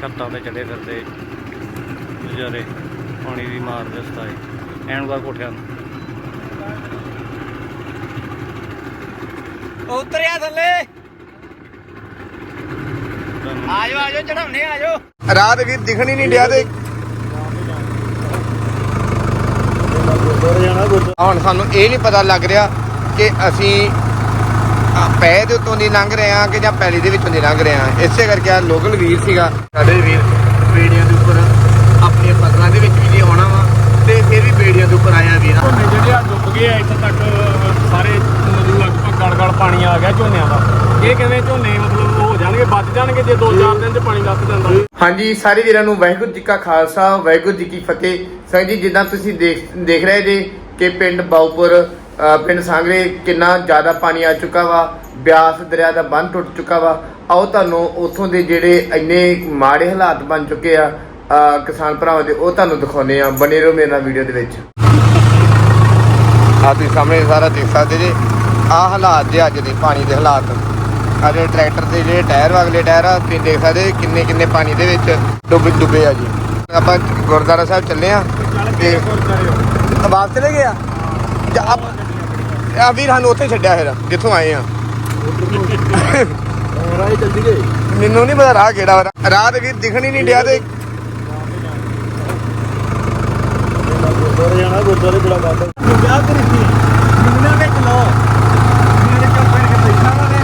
ਛੱਤਾਂ ਤੇ ਚੜੇ ਫਿਰਦੇ ਵਿਚਾਰੇ ਪਾਣੀ ਦੀ ਮਾਰ ਦੇ ਸਤਾਏ ਐਨ ਦਾ ਕੋਠਿਆਂ ਨੂੰ। ਉਤਰਿਆ ਥੱਲੇ। ਆਜੋ ਆਜੋ ਚੜਾਉਣੇ ਆਜੋ। ਰਾਤ ਵੀ ਦਿਖਣ ਹੀ ਨਹੀਂ ਡਿਆ ਤੇ। ਹੁਣ ਸਾਨੂੰ ਇਹ ਨਹੀਂ ਪਤਾ ਲੱਗ ਰਿਹਾ ਕਿ ਅਸੀਂ ਪੈ ਦੇ ਉੱਤੋਂ ਦੀ ਲੰਘ ਰਹੇ ਕਿ ਜਾਂ ਪੈਲੀ ਦੇ ਵਿੱਚੋਂ ਦੀ ਲੰਘ ਰਹੇ ਇਸੇ ਕਰਕੇ ਆ ਲੋਕਲ ਵੀਰ ਸੀਗਾ। ਸਾਡੇ ਵੀਰ ਬੇੜੀਆਂ ਦੇ ਉੱਪਰ ਆਪਣੀਆਂ ਫਸਲਾਂ ਦੇ ਵਿੱਚ ਵੀ ਜੇ ਆਉਣਾ ਵਾ ਤੇ ਫਿਰ ਵੀ ਬੇੜੀਆਂ ਦੇ ਉੱਪਰ ਆਇਆ ਵੀਰ। ਝੋਨੇ ਜਿਹੜੇ ਆ ਡੁੱਬ ਗਏ ਆ ਇੱਥੇ ਤੱਕ ਸਾਰੇ ਲਗਭਗ ਗੜ ਗੜ ਪਾਣੀ ਆ ਗਿਆ ਝੋਨਿਆਂ ਦਾ। ਇਹ ਕਿਵੇਂ ਝੋਨੇ ਮਤਲਬ ਹੋ ਜਾਣਗੇ ਬਚ ਜਾਣਗੇ ਜੇ 2-4 ਦਿਨ ਚ ਪਾਣੀ ਲੱਗ ਜਾਂਦਾ? ਹਾਂਜੀ ਸਾਰੇ ਵੀਰਾਂ ਨੂੰ ਵਾਹਿਗੁਰੂ ਜੀ ਕਾ ਖਾਲਸਾ ਵਾਹਿਗੁਰੂ ਜੀ ਕੀ ਫਤਿਹ। ਸੰਗ ਜੀ ਜਿੱਦਾਂ ਤੁਸੀਂ ਦੇਖ ਦੇਖ ਰਹੇ ਜੇ ਕਿ ਪਿੰਡ ਬਾਉਪੁਰ ਪਿੰਡ ਸਾਂਗਰੇ ਕਿੰਨਾ ਜ਼ਿਆਦਾ ਪਾਣੀ ਆ ਚੁੱਕਾ ਵਾ ਬਿਆਸ ਦਰਿਆ ਦਾ ਬੰਨ ਟੁੱਟ ਚੁੱਕਾ ਵਾ। ਆਓ ਤੁਹਾਨੂੰ ਉੱਥੋਂ ਦੇ ਜਿਹੜੇ ਇੰਨੇ ਮਾੜੇ ਹਾਲਾਤ ਬਣ ਚੁੱਕੇ ਆ ਕਿਸਾਨ ਭਰਾਵਾਂ ਦੇ ਉਹ ਤੁਹਾਨੂੰ ਦਿਖਾਉਨੇ ਆ ਬਨੇ ਰਹੋ ਮੇਰੇ ਨਾਲ ਵੀਡੀਓ ਦੇ ਵਿੱਚ। ਆ ਤੁਸੀਂ ਸਾਹਮਣੇ ਸਾਰਾ ਦੇਖ ਸਕਦੇ ਜੇ। ਆ ਹਾਲਾਤ ਜੇ ਅੱਜ ਦੇ ਪਾਣੀ ਦੇ ਹਾਲਾਤ। ਆ ਜਿਹੜੇ ਟਰੈਕਟਰ ਦੇ ਜਿਹੜੇ ਟਾਇਰ ਵਾ ਅਗਲੇ ਟਾਇਰ ਆ ਤੁਸੀਂ ਦੇਖ ਸਕਦੇ ਕਿੰਨੇ ਕਿੰਨੇ ਪਾਣੀ ਦੇ ਵਿੱਚ ਡੁੱਬ ਡੁੱਬੇ ਆ ਜੀ। ਆਪਾਂ ਗੁਰਦੁਆਰਾ ਸਾਹਿਬ ਚੱਲੇ ਆ ਤੇ ਵਾਪਸ ਚਲੇ ਗਏ ਆ? ਜਾਂ ਆਪ ਆ ਵੀਰ ਸਾਨੂੰ ਉੱਥੇ ਛੱਡਿਆ ਫਿਰ, ਜਿੱਥੋਂ ਆਏ ਆ। ਰਾਹ ਜਲਦੀ ਗਏ ਮੈਨੂੰ ਨਹੀਂ ਪਤਾ ਰਾਹ ਕਿਹੜਾ ਵਾ। ਰਾਹ ਤੇ ਵੀਰ ਦਿਖਣ ਹੀ ਨਹੀਂ ਡਿਆ ਤੇ ਗੁਰਦੁਆਰੇ ਜਾਣਾ ਗੁਰਦੁਆਰੇ ਬੜਾ ਗੱਲ ਵਿਆਹ ਕਰੀ ਸੀ ਇਹਨਾਂ ਦੇ ਕਿਲੋ ਮੇਰੇ ਕੋਲ ਫਿਰ ਕੇ ਬੈਠਾ ਵਾ ਨੇ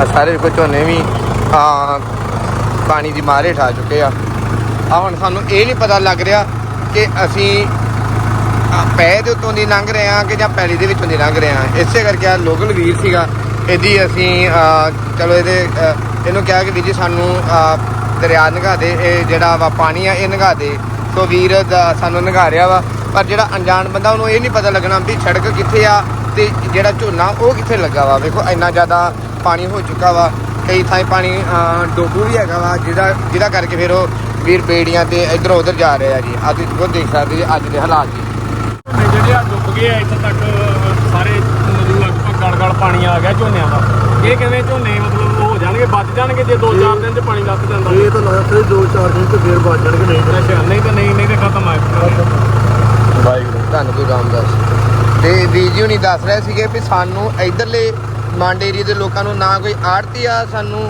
ਆ ਸਾਰੇ ਕੋ ਝੋਨੇ ਵੀ ਆ ਪਾਣੀ ਦੀ ਮਾਰੇ ਠਾ ਚੁੱਕੇ ਆ। ਆ ਹੁਣ ਸਾਨੂੰ ਇਹ ਨਹੀਂ ਪਤਾ ਲੱਗ ਰਿਹਾ ਕਿ ਅਸੀਂ ਪੈ ਦੇ ਉੱਤੋਂ ਦੀ ਲੰਘ ਰਹੇ ਹਾਂ ਕਿ ਜਾਂ ਪੈਲੀ ਦੇ ਵਿੱਚੋਂ ਦੀ ਲੰਘ ਰਹੇ ਹਾਂ। ਇਸੇ ਕਰਕੇ ਆ ਲੋਕਲ ਵੀਰ ਸੀਗਾ, ਇਹਦੀ ਅਸੀਂ ਚਲੋ ਇਹਦੇ ਇਹਨੂੰ ਕਿਹਾ ਕਿ ਵੀਰ ਜੀ ਸਾਨੂੰ ਦਰਿਆ ਨਗਾ ਦੇ, ਇਹ ਜਿਹੜਾ ਵਾ ਪਾਣੀ ਆ, ਇਹ ਨਗਾ ਦੇ। ਸੋ ਵੀਰ ਦਾ ਸਾਨੂੰ ਨਗਾ ਰਿਹਾ ਵਾ, ਪਰ ਜਿਹੜਾ ਅਣਜਾਣ ਬੰਦਾ ਉਹਨੂੰ ਇਹ ਨਹੀਂ ਪਤਾ ਲੱਗਣਾ ਵੀ ਸੜਕ ਕਿੱਥੇ ਆ ਤੇ ਜਿਹੜਾ ਝੋਨਾ ਉਹ ਕਿੱਥੇ ਲੱਗਾ ਵਾ। ਵੇਖੋ, ਇੰਨਾ ਜ਼ਿਆਦਾ ਪਾਣੀ ਹੋ ਚੁੱਕਾ ਵਾ। ਕਈ ਥਾਂ ਪਾਣੀ ਡੋਬੂ ਵੀ ਹੈਗਾ ਵਾ, ਜਿਹਦਾ ਜਿਹਦਾ ਕਰਕੇ ਫਿਰ ਉਹ ਵੀਰ ਬੇੜੀਆਂ ਤੇ ਇਧਰ ਉਧਰ ਜਾ ਰਹੇ ਆ ਜੀ। ਆ ਤੁਸੀਂ ਖੁਦ ਦੇਖ ਸਕਦੇ ਜੀ ਅੱਜ ਦੇ ਹਾਲਾਤ ਜੀ। ਜਿਹੜੇ ਆ ਡੁੱਬ ਗਏ ਆ ਇੱਥੇ ਤੱਕ ਸਾਰੇ ਲਗਭਗ ਗੜ ਗੜ ਪਾਣੀ ਆ ਗਿਆ ਝੋਨਿਆਂ ਦਾ। ਇਹ ਕਿਵੇਂ ਝੋਨੇ ਮਤਲਬ ਹੋ ਜਾਣਗੇ ਬਚ ਜਾਣਗੇ ਜੇ 2-4 ਦਿਨ ਚ ਪਾਣੀ ਲੱਗ ਜਾਂਦਾ? ਇਹ ਤਾਂ ਲੱਗਦਾ ਫਿਰ 2-4 ਦਿਨ ਤੇ ਫੇਰ ਬਚ ਜਾਣਗੇ ਨਹੀਂ ਤਾਂ ਅੱਛਾ ਨਹੀਂ ਤਾਂ ਨਹੀਂ ਨਹੀਂ ਤੇ ਖਤਮ ਆ ਵਾਹਿਗੁਰੂ। ਧੰਨ ਗੁਰੂ ਰਾਮਦਾਸ ਤੇ ਵੀਰ ਜੀ ਹੁਣੀ ਦੱਸ ਰਹੇ ਸੀਗੇ ਵੀ ਸਾਨੂੰ ਇਧਰਲੇ ਮੰਡ ਏਰੀਆ ਦੇ ਲੋਕਾਂ ਨੂੰ ਨਾ ਕੋਈ ਆੜਤੀ ਆ ਸਾਨੂੰ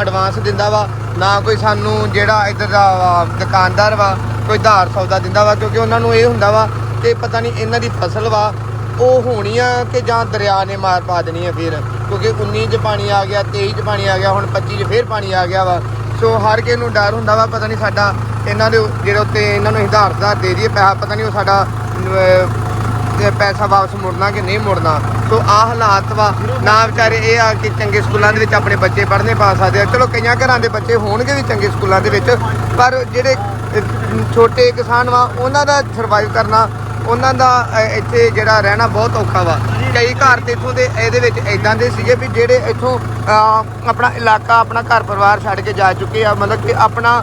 ਐਡਵਾਂਸ ਦਿੰਦਾ ਵਾ ਨਾ ਕੋਈ ਸਾਨੂੰ ਜਿਹੜਾ ਇੱਧਰ ਦਾ ਵਾ, ਦੁਕਾਨਦਾਰ ਵਾ ਕੋਈ ਧਾਰ ਸੌਦਾ ਦਿੰਦਾ ਵਾ ਕਿਉਂਕਿ ਉਹਨਾਂ ਨੂੰ ਇਹ ਹੁੰਦਾ ਵਾ ਕਿ ਪਤਾ ਨਹੀਂ ਇਹਨਾਂ ਦੀ ਫਸਲ ਵਾ ਉਹ ਹੋਣੀ ਆ ਕਿ ਜਾਂ ਦਰਿਆ ਨੇ ਮਾਰ ਪਾ ਦੇਣੀ ਆ ਫਿਰ। ਕਿਉਂਕਿ 19 ਚ ਪਾਣੀ ਆ ਗਿਆ 23 ਚ ਪਾਣੀ ਆ ਗਿਆ ਹੁਣ 25 ਚ ਫੇਰ ਪਾਣੀ ਆ ਗਿਆ ਵਾ। ਸੋ ਹਰ ਕਿਸੇ ਨੂੰ ਡਰ ਹੁੰਦਾ ਵਾ ਪਤਾ ਨਹੀਂ ਸਾਡਾ ਇਹਨਾਂ ਦੇ ਜਿਹੜੇ ਉੱਤੇ ਇਹਨਾਂ ਨੂੰ ਆਧਾਰ ਦਾ ਦੇ ਦਈਏ ਪੈਸਾ ਪਤਾ ਨਹੀਂ ਉਹ ਸਾਡਾ ਪੈਸਾ ਵਾਪਸ ਮੁੜਨਾ ਕਿ ਨਹੀਂ ਮੁੜਨਾ? ਸੋ ਆ ਹਾਲਾਤ ਵਾ। ਨਾ ਵਿਚਾਰੇ ਇਹ ਆ ਕਿ ਚੰਗੇ ਸਕੂਲਾਂ ਦੇ ਵਿੱਚ ਆਪਣੇ ਬੱਚੇ ਪੜ੍ਹਨੇ ਪਾ ਸਕਦੇ ਆ। ਚਲੋ, ਕਈਆਂ ਘਰਾਂ ਦੇ ਬੱਚੇ ਹੋਣਗੇ ਵੀ ਚੰਗੇ ਸਕੂਲਾਂ ਦੇ ਵਿੱਚ, ਪਰ ਜਿਹੜੇ ਛੋਟੇ ਕਿਸਾਨ ਵਾ, ਉਹਨਾਂ ਦਾ ਸਰਵਾਈਵ ਕਰਨਾ, ਉਹਨਾਂ ਦਾ ਇੱਥੇ ਜਿਹੜਾ ਰਹਿਣਾ ਬਹੁਤ ਔਖਾ ਵਾ। ਕਈ ਘਰ ਤੇ ਇਥੋਂ ਦੇ, ਇਹਦੇ ਵਿੱਚ ਇਦਾਂ ਦੇ ਸੀਗੇ ਵੀ ਜਿਹੜੇ ਇੱਥੋਂ ਆਪਣਾ ਇਲਾਕਾ, ਆਪਣਾ ਘਰ ਪਰਿਵਾਰ ਛੱਡ ਕੇ ਜਾ ਚੁੱਕੇ ਆ। ਮਤਲਬ ਕਿ ਆਪਣਾ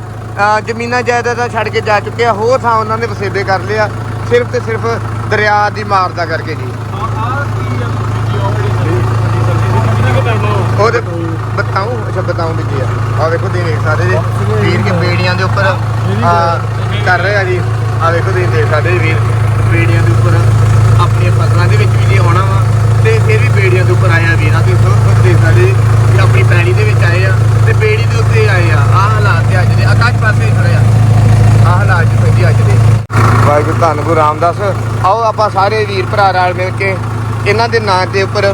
ਜ਼ਮੀਨਾਂ ਜਾਇਦਾਦਾਂ ਛੱਡ ਕੇ ਜਾ ਚੁੱਕੇ ਆ। ਹੋਰ ਥਾਂ ਉਹਨਾਂ ਨੇ ਵਸੇਬੇ ਕਰ ਲਿਆ ਸਿਰਫ ਤੇ ਸਿਰਫ ਦਰਿਆ ਦੀ ਮਾਰ ਦਾ ਕਰਕੇ ਜੀ ਹੋਰ ਬਤਾਉ ਅੱਛਾ ਬਤਾਉ ਵੀ ਜੀ ਆ। ਵੇਖੋ ਤੁਸੀਂ ਦੇਖ ਸਕਦੇ ਜੀ। ਵੀਰ ਕੇ ਬੇੜੀਆਂ ਦੇ ਉੱਪਰ, ਆ, ਕਰ ਰਹੇ ਆ ਜੀ। ਆ ਵੇਖੋ ਤੁਸੀਂ ਦੇਖ ਸਕਦੇ ਜੀ ਵੀਰ। ਬੇੜੀਆਂ ਦੇ ਉੱਪਰ ਆਪਣੀਆਂ ਫਸਲਾਂ ਦੇ ਵਿੱਚ ਵੀ ਜੇ ਆਉਣਾ ਵਾ। ਤੇ ਫਿਰ ਵੀ ਬੇੜੀਆਂ ਦੇ ਉੱਪਰ ਆਇਆ ਵੀਰ ਆ ਤੁਸੀਂ ਦੇਖ ਸਕਦੇ ਆਪਣੀ ਪੈਲੀ ਦੇ ਵਿੱਚ ਆਏ ਆ ਤੇ ਬੇੜੀ ਦੇ ਉੱਤੇ ਆਏ ਆ ਆ ਹਾਲਾਤ ਤੇ ਅੱਜ ਦੇ ਆਕਾਸ਼ ਪਾਸੇ ਹੀ ਖੜੇ ਆ ਆ ਹਾਲਾਤ ਜੀ ਪੈਂਦੀ ਅੱਜ ਦੇ ਵਾਹਿਗੁਰੂ ਧੰਨ ਗੁਰੂ ਰਾਮਦਾਸ। ਆਓ ਆਪਾਂ ਸਾਰੇ ਵੀਰ ਭਰਾ ਰਲ ਮਿਲ ਕੇ ਇਹਨਾਂ ਦੇ ਨਾਂ ਦੇ ਉੱਪਰ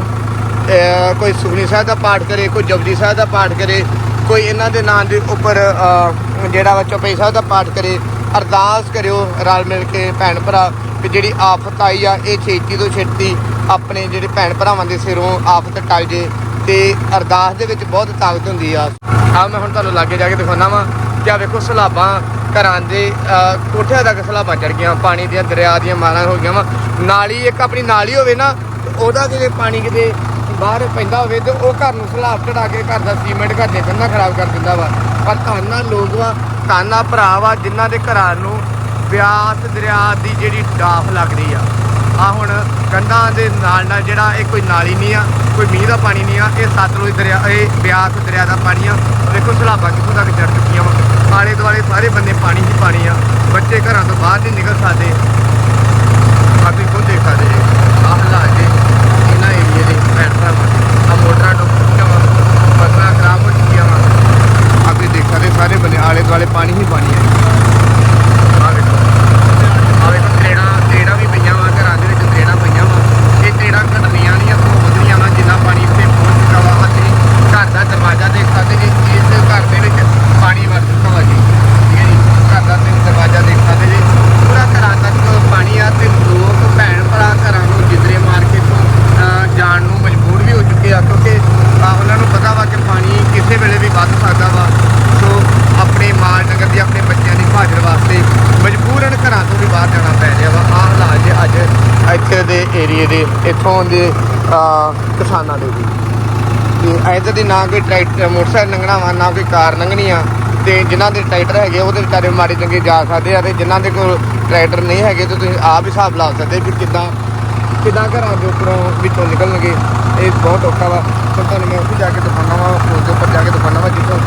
ਕੋਈ ਸੁਖਨੀ ਸਾਹਿਬ ਦਾ ਪਾਠ ਕਰੇ, ਕੋਈ ਜਪਜੀ ਸਾਹਿਬ ਦਾ ਪਾਠ ਕਰੇ, ਕੋਈ ਇਹਨਾਂ ਦੇ ਨਾਂ ਦੇ ਉੱਪਰ ਜਿਹੜਾ ਵਾ ਚੌਪਈ ਸਾਹਿਬ ਦਾ ਪਾਠ ਕਰੇ, ਅਰਦਾਸ ਕਰਿਓ ਰਲ ਮਿਲ ਕੇ ਭੈਣ ਭਰਾ ਕਿ ਜਿਹੜੀ ਆਫਤ ਆਈ ਆ, ਇਹ ਛੇਤੀ ਤੋਂ ਛੇਤੀ ਆਪਣੇ ਜਿਹੜੇ ਭੈਣ ਭਰਾਵਾਂ ਦੇ ਸਿਰੋਂ ਆਫਤ ਟਲ ਜੇ ਤੇ ਅਰਦਾਸ ਦੇ ਵਿੱਚ ਬਹੁਤ ਤਾਕਤ ਹੁੰਦੀ ਆ। ਆ ਮੈਂ ਹੁਣ ਤੁਹਾਨੂੰ ਲਾਗੇ ਜਾ ਕੇ ਦਿਖਾਉਣਾ ਵਾਂ। ਜਾਂ ਵੇਖੋ ਸਲਾਬਾਂ ਘਰਾਂ ਦੇ ਕੋਠਿਆਂ ਤੱਕ ਸਲਾਬਾਂ ਚੜ ਗਈਆਂ, ਪਾਣੀ ਦੀਆਂ ਦਰਿਆ ਦੀਆਂ ਮਾਰਾਂ ਹੋ ਗਈਆਂ ਵਾ। ਨਾਲੀ, ਇੱਕ ਆਪਣੀ ਨਾਲੀ ਹੋਵੇ ਨਾ ਉਹਦਾ ਕਿਤੇ ਪਾਣੀ ਕਿਤੇ ਬਾਹਰ ਪੈਂਦਾ ਹੋਵੇ ਤੇ ਉਹ ਘਰ ਨੂੰ ਸਲਾਬ ਚੜਾ ਕੇ ਘਰ ਦਾ ਸੀਮੈਂਟ, ਘਰ ਦੇ ਕੰਨਾਂ ਖਰਾਬ ਕਰ ਦਿੰਦਾ ਵਾ। ਪਰ ਤਾਨਾ ਲੋਕ ਵਾ ਤਾਨਾ ਭਰਾ ਵਾ, ਜਿਨ੍ਹਾਂ ਦੇ ਘਰਾਂ ਨੂੰ ਬਿਆਸ ਦਰਿਆ ਦੀ ਜਿਹੜੀ ਡਾਫ ਲੱਗਦੀ ਆ। ਆ ਹੁਣ ਕੰਧਾਂ ਦੇ ਨਾਲ ਨਾਲ ਜਿਹੜਾ ਇਹ ਕੋਈ ਨਾਲੀ ਨਹੀਂ ਆ, ਕੋਈ ਮੀਂਹ ਦਾ ਪਾਣੀ ਨਹੀਂ ਆ, ਇਹ ਸਤਲੁਜ ਦਰਿਆ, ਇਹ ਬਿਆਸ ਦਰਿਆ ਦਾ ਪਾਣੀ ਆ। ਦੇਖੋ ਸਲਾਬਾਂ ਕਿੱਥੋਂ ਤੱਕ ਚੜ ਚੁੱਕੀਆਂ ਵਾ। ਆਲੇ ਦੁਆਲੇ ਸਾਰੇ ਬੰਦੇ ਪਾਣੀ ਹੀ ਪਾਣੀ ਆ। ਬੱਚੇ ਘਰਾਂ ਤੋਂ ਬਾਹਰ ਨਹੀਂ ਨਿਕਲ ਸਕਦੇ। ਆ ਤੁਸੀਂ ਖੁਦ ਦੇਖ ਸਕਦੇ ਜੀ। ਆਹ ਹਾਲਾਤ ਜੀ ਇਹਨਾਂ ਏਰੀਏ ਦੇ ਪੈਟਰਾਂ ਆ ਮੋਟਰਾਂ ਡੁੱਬ ਚੁੱਕੀਆਂ ਵਾ। ਫਸਲਾਂ ਖਰਾਬ ਹੋ ਚੁੱਕੀਆਂ ਵਾ। ਆ ਤੁਸੀਂ ਦੇਖ ਸਕਦੇ, ਸਾਰੇ ਬੰਦੇ ਆਲੇ ਦੁਆਲੇ ਪਾਣੀ ਹੀ ਪਾਣੀ ਹੈ ਆ ਵੇਖੋ ਆ ਵੇਖੋ ਟ੍ਰੇਨਾਂ ਟ੍ਰੇਨਾਂ ਵੀ ਪਈਆਂ ਵਾ ਘਰਾਂ ਦੇ ਵਿੱਚ ਟ੍ਰੇਨਾਂ ਪਈਆਂ ਵਾ ਇਹ ਟ੍ਰੇਨਾਂ ਘਟਣੀਆਂ ਨਹੀਂ ਸਗੋਂ ਵਧਣੀਆਂ ਵਾ ਜਿੰਨਾ ਪਾਣੀ ਇੱਥੇ ਪਹੁੰਚ ਚੁੱਕਾ ਵਾ ਅਸੀਂ ਘਰ ਦਾ ਦਰਵਾਜ਼ਾ ਦੇਖ ਸਕਦੇ ਜੀ ਇਸ ਘਰ ਦੇ ਵਿੱਚ ਪਾਣੀ ਵਰ ਚੁੱਕਾ ਵਾ ਜੀ ਠੀਕ ਹੈ ਜੀ ਘਰ ਦਾ ਤੇ ਦਰਵਾਜ਼ਾ ਦੇਖ ਸਕਦੇ ਜੀ ਪੂਰਾ ਘਰਾਂ ਤੱਕ ਪਾਣੀ ਆ ਤੇ ਲੋਕ ਭੈਣ ਭਰਾ ਘਰਾਂ ਨੂੰ ਜਿੱਦਰੇ ਮਾਰ ਕੇ ਤੋਂ ਅਹ, ਜਾਣ ਨੂੰ ਮਜਬੂਰ ਵੀ ਹੋ ਚੁੱਕੇ ਆ ਕਿਉਂਕਿ ਅਹ, ਉਹਨਾਂ ਨੂੰ ਪਤਾ ਵਾ ਕਿ ਪਾਣੀ ਕਿਸੇ ਵੇਲੇ ਵੀ ਵੱਧ ਸਕਦਾ ਵਾ ਸੋ ਆਪਣੇ ਮਾਲ ਨਗਰ ਦੀ ਆਪਣੇ ਬੱਚਿਆਂ ਦੀ ਹਿਫਾਜ਼ਤ ਵਾਸਤੇ ਮਜਬੂਰਨ ਘਰਾਂ ਤੋਂ ਵੀ ਬਾਹਰ ਜਾਣਾ ਪੈ ਰਿਹਾ ਵਾ ਆਹ ਹਾਲਾਤ ਜੇ ਅੱਜ ਇੱਥੇ ਦੇ ਏਰੀਏ ਦੇ, ਇੱਥੋਂ ਦੇ ਕਿਸਾਨਾਂ ਦੇ ਵੀ। ਤੇ ਇੱਧਰ ਦੀ ਨਾ ਕੋਈ ਟਰੈਕਟਰ ਮੋਟਰਸਾਈਕਲ ਲੰਘਣਾ ਵਾ ਨਾ ਕੋਈ ਕਾਰ ਲੰਘਣੀ ਆ ਤੇ ਜਿਨ੍ਹਾਂ ਦੇ ਟਰੈਕਟਰ ਹੈਗੇ ਉਹਦੇ ਵਿਚਾਰੇ ਮਾੜੇ ਚੰਗੇ ਜਾ ਸਕਦੇ ਆ, ਤੇ ਜਿਨ੍ਹਾਂ ਦੇ ਕੋਲ ਟਰੈਕਟਰ ਨਹੀਂ ਹੈਗੇ, ਤੇ ਤੁਸੀਂ ਆਪ ਹੀ ਹਿਸਾਬ ਲਾ ਸਕਦੇ ਵੀ ਕਿੱਦਾਂ ਕਿੱਦਾਂ ਘਰਾਂ ਦੇ ਉੱਪਰੋਂ ਵਿੱਚੋਂ ਨਿਕਲਣਗੇ। ਇਹ ਬਹੁਤ ਔਖਾ ਵਾ। ਸੋ ਤੁਹਾਨੂੰ ਮੈਂ ਉੱਥੇ ਜਾ ਕੇ ਦਿਖਾਉਣਾ ਵਾ ਪੁਲ ਦੇ ਉੱਪਰ ਜਾ ਕੇ ਦਿਖਾਉਣਾ ਵਾ, ਜਿੱਥੋਂ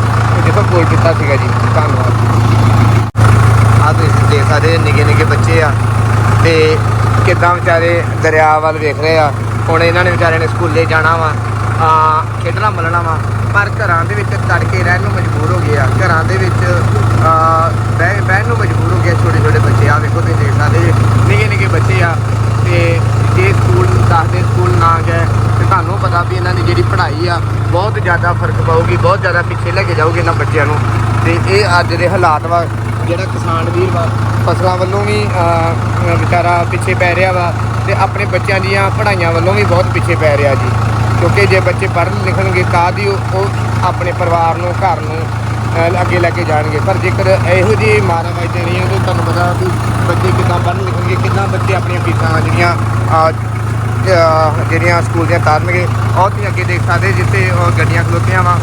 ਜਿੱਥੋਂ ਪੁਲ ਕੀਤਾ ਸੀਗਾ ਜੀ। ਧੰਨਵਾਦ। ਆ ਤੁਸੀਂ ਦੇਖ ਸਕਦੇ ਨਿੱਕੇ ਨਿੱਕੇ ਬੱਚੇ ਆ। ਤੇ ਕਿੱਦਾਂ ਵਿਚਾਰੇ ਦਰਿਆ ਵੱਲ ਵੇਖ ਰਹੇ ਆ ਹੁਣ ਇਹਨਾਂ ਨੇ ਵਿਚਾਰਿਆਂ ਨੇ ਸਕੂਲੇ ਜਾਣਾ ਵਾ ਆ ਖੇਡਣਾ ਮਲਣਾ ਵਾ ਪਰ ਘਰਾਂ ਦੇ ਵਿੱਚ ਤੜਕੇ ਰਹਿਣ ਨੂੰ ਮਜਬੂਰ ਹੋ ਗਏ ਆ। ਘਰਾਂ ਦੇ ਵਿੱਚ ਬਹਿ ਬਹਿਣ ਨੂੰ ਮਜਬੂਰ ਹੋ ਗਏ ਛੋਟੇ ਛੋਟੇ ਬੱਚੇ ਆ ਵੇਖੋ ਤੁਸੀਂ ਦੇਖ ਸਕਦੇ ਜੀ, ਨਿੱਕੇ ਨਿੱਕੇ ਬੱਚੇ ਆ ਤੇ ਜੇ ਸਕੂਲ ਦੱਸਦੇ ਸਕੂਲ ਨਾ ਗਏ ਤੇ ਤੁਹਾਨੂੰ ਪਤਾ ਵੀ ਇਹਨਾਂ ਦੀ ਜਿਹੜੀ ਪੜ੍ਹਾਈ ਆ ਬਹੁਤ ਜ਼ਿਆਦਾ ਫ਼ਰਕ ਪਊਗੀ ਬਹੁਤ ਜ਼ਿਆਦਾ ਪਿੱਛੇ ਲੈ ਕੇ ਜਾਊਗੀ ਇਹਨਾਂ ਬੱਚਿਆਂ ਨੂੰ। ਤੇ ਇਹ ਅੱਜ ਦੇ ਹਾਲਾਤ ਵਾ ਜਿਹੜਾ ਕਿਸਾਨ ਵੀਰ ਵਾ ਫਸਲਾਂ ਵੱਲੋਂ ਵੀ ਵਿਚਾਰਾ ਪਿੱਛੇ ਪੈ ਰਿਹਾ ਵਾ ਤੇ ਆਪਣੇ ਬੱਚਿਆਂ ਦੀਆਂ ਪੜ੍ਹਾਈਆਂ ਵੱਲੋਂ ਵੀ ਬਹੁਤ ਪਿੱਛੇ ਪੈ ਰਿਹਾ ਜੀ। ਕਿਉਂਕਿ ਜੇ ਬੱਚੇ ਪੜ੍ਹ ਲਿਖਣਗੇ ਤਾਂ ਦੀ ਉਹ ਆਪਣੇ ਪਰਿਵਾਰ ਨੂੰ, ਘਰ ਨੂੰ ਅੱਗੇ ਲੈ ਕੇ ਜਾਣਗੇ। ਪਰ ਜੇਕਰ ਇਹੋ ਜਿਹੀ ਮਾਰਾਂ ਵੱਜ ਜਾਣੀਆਂ ਤਾਂ ਤੁਹਾਨੂੰ ਪਤਾ ਵੀ ਬੱਚੇ ਕਿੱਦਾਂ ਪੜ੍ਹ ਲਿਖਣਗੇ, ਕਿੱਦਾਂ ਬੱਚੇ ਆਪਣੀਆਂ ਫੀਸਾਂ ਜਿਹੜੀਆਂ ਜਿਹੜੀਆਂ ਸਕੂਲ ਦੀਆਂ ਤਾਰਨਗੇ, ਉਹ ਤੁਸੀਂ ਅੱਗੇ ਦੇਖ ਸਕਦੇ ਜਿੱਥੇ ਗੱਡੀਆਂ ਖਲੋਤੀਆਂ ਵਾ।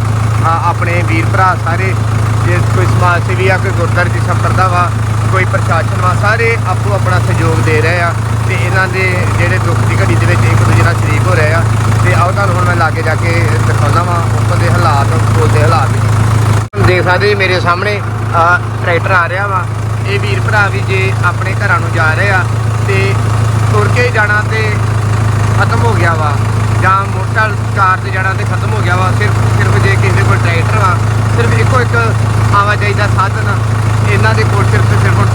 ਆਪਣੇ ਵੀਰ ਭਰਾ ਸਾਰੇ, ਜੇ ਕੋਈ ਸਮਾਜ ਸੇਵੀ ਆ, ਕੋਈ ਗੁਰਦੁਆਰੇ ਦੀ ਕਰਦਾ ਵਾ ਕੋਈ ਪ੍ਰਸ਼ਾਸਨ ਵਾ, ਸਾਰੇ ਆਪੋ ਆਪਣਾ ਸਹਿਯੋਗ ਦੇ ਰਹੇ ਆ ਤੇ ਇਹਨਾਂ ਦੇ ਜਿਹੜੇ ਦੁੱਖ ਦੀ ਘੜੀ ਦੇ ਵਿੱਚ ਇੱਕ ਦੂਜੇ ਨਾਲ ਸ਼ਰੀਕ ਹੋ ਰਹੇ ਆ। ਤੇ ਆਓ ਤੁਹਾਨੂੰ ਹੁਣ ਮੈਂ ਲਾਗੇ ਜਾ ਕੇ ਦਿਖਾਉਣਾ ਵਾ ਉੱਪਰ ਦੇ ਹਾਲਾਤ ਪੁਲ ਦੇ ਹਾਲਾਤ। ਦੇਖ ਸਕਦੇ ਮੇਰੇ ਸਾਹਮਣੇ ਟਰੈਕਟਰ ਆ ਰਿਹਾ ਵਾ। ਇਹ ਵੀਰ ਭਰਾ ਵੀ ਜੇ ਆਪਣੇ ਘਰਾਂ ਨੂੰ ਜਾ ਰਹੇ ਆ ਤੇ ਤੁਰ ਕੇ ਜਾਣਾ ਤੇ ਖਤਮ ਹੋ ਗਿਆ ਵਾ। ਜਾਂ ਮੋਟਰ ਕਾਰ ਤੇ ਜਾਣਾ ਤੇ ਖਤਮ ਹੋ ਗਿਆ ਵਾ। ਸਿਰਫ ਸਿਰਫ ਜੇ ਕਿਸੇ ਕੋਲ ਟਰੈਕਟਰ ਵਾ, ਸਿਰਫ ਇੱਕੋ ਇੱਕ ਆਵਾਜਾਈ ਦਾ ਸਾਧਨ ਇਹਨਾਂ ਦੇ ਕੋਲ ਸਿਰਫ ਤੇ ਸਿਰਫ